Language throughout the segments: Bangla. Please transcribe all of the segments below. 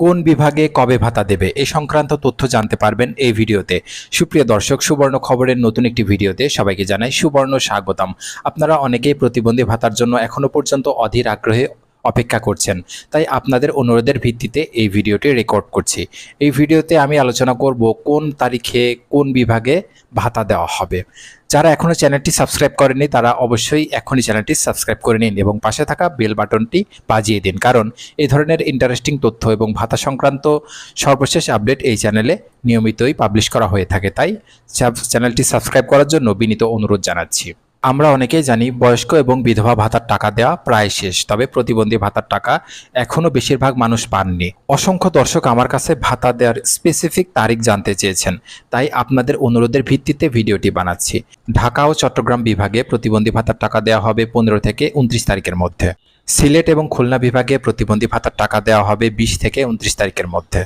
কোন বিভাগে কবে ভাতা দেবে এ সংক্রান্ত তথ্য জানতে পারবেন এই ভিডিওতে। সুপ্রিয় দর্শক, সুবর্ণ খবরের নতুন একটি ভিডিওতে সবাইকে জানাই সুবর্ণ স্বাগতম। আপনারা অনেকেই প্রতিবন্ধী ভাতার জন্য এখনও পর্যন্ত অধীর আগ্রহে অপেক্ষা করছেন। তাই আপনাদের অনুরোধের ভিত্তিতে এই ভিডিওটি রেকর্ড করছি। এই ভিডিওতে আমি আলোচনা করব কোন তারিখে কোন বিভাগে ভাতা দেওয়া হবে। যারা এখনও চ্যানেলটি সাবস্ক্রাইব করেনি তারা অবশ্যই এখনই চ্যানেলটি সাবস্ক্রাইব করে নিন এবং পাশে থাকা বেল বাটনটি বাজিয়ে দিন। কারণ এই ধরনের ইন্টারেস্টিং তথ্য এবং ভাতা সংক্রান্ত সর্বশেষ আপডেট এই চ্যানেলে নিয়মিতই পাবলিশ করা হয়ে থাকে। তাই চ্যানেলটি সাবস্ক্রাইব করার জন্য বিনীত অনুরোধ জানাচ্ছি। আমরা অনেকেই জানি বয়স্ক এবং বিধবা ভাতার টাকা দেওয়া প্রায় শেষ, তবে প্রতিবন্ধী ভাতার টাকা এখনও বেশিরভাগ মানুষ পাননি। অসংখ্য দর্শক আমার কাছে ভাতা দেওয়ার স্পেসিফিক তারিখ জানতে চেয়েছেন, তাই আপনাদের অনুরোধের ভিত্তিতে ভিডিওটি বানাচ্ছি। ঢাকা ও চট্টগ্রাম বিভাগে প্রতিবন্ধী ভাতার টাকা দেওয়া হবে পনেরো থেকে উনত্রিশ তারিখের মধ্যে। সিলেট এবং খুলনা বিভাগে প্রতিবন্ধী ভাতার টাকা দেওয়া হবে বিশ থেকে উনত্রিশ তারিখের মধ্যে।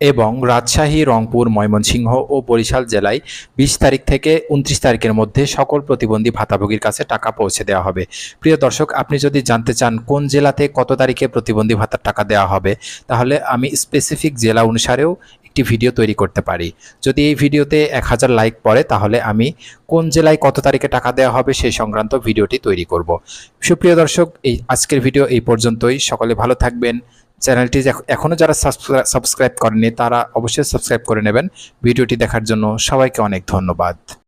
এবং রাজশাহী, রংপুর, ময়মনসিংহ ও বরিশাল জেলায় বিশ তারিখ থেকে উনত্রিশ তারিখের মধ্যে সকল প্রতিবন্ধী ভাতাভোগীর কাছে টাকা পৌঁছে দেওয়া হবে। প্রিয় দর্শক, আপনি যদি জানতে চান কোন জেলাতে কত তারিখে প্রতিবন্ধী ভাতার টাকা দেওয়া হবে, তাহলে আমি স্পেসিফিক জেলা অনুসারেও একটি ভিডিও তৈরি করতে পারি। যদি এই ভিডিওতে এক হাজার লাইক পড়ে, তাহলে আমি কোন জেলায় কত তারিখে টাকা দেওয়া হবে সেই সংক্রান্ত ভিডিওটি তৈরি করব। সুপ্রিয় দর্শক, এই আজকের ভিডিও এই পর্যন্তই। সকলে ভালো থাকবেন। চ্যানেলটি এখ- এখনও যারা সাবস্ক্রাইব করেনি তারা অবশ্যই সাবস্ক্রাইব করে নেবেন। ভিডিওটি দেখার জন্য সবাইকে অনেক ধন্যবাদ।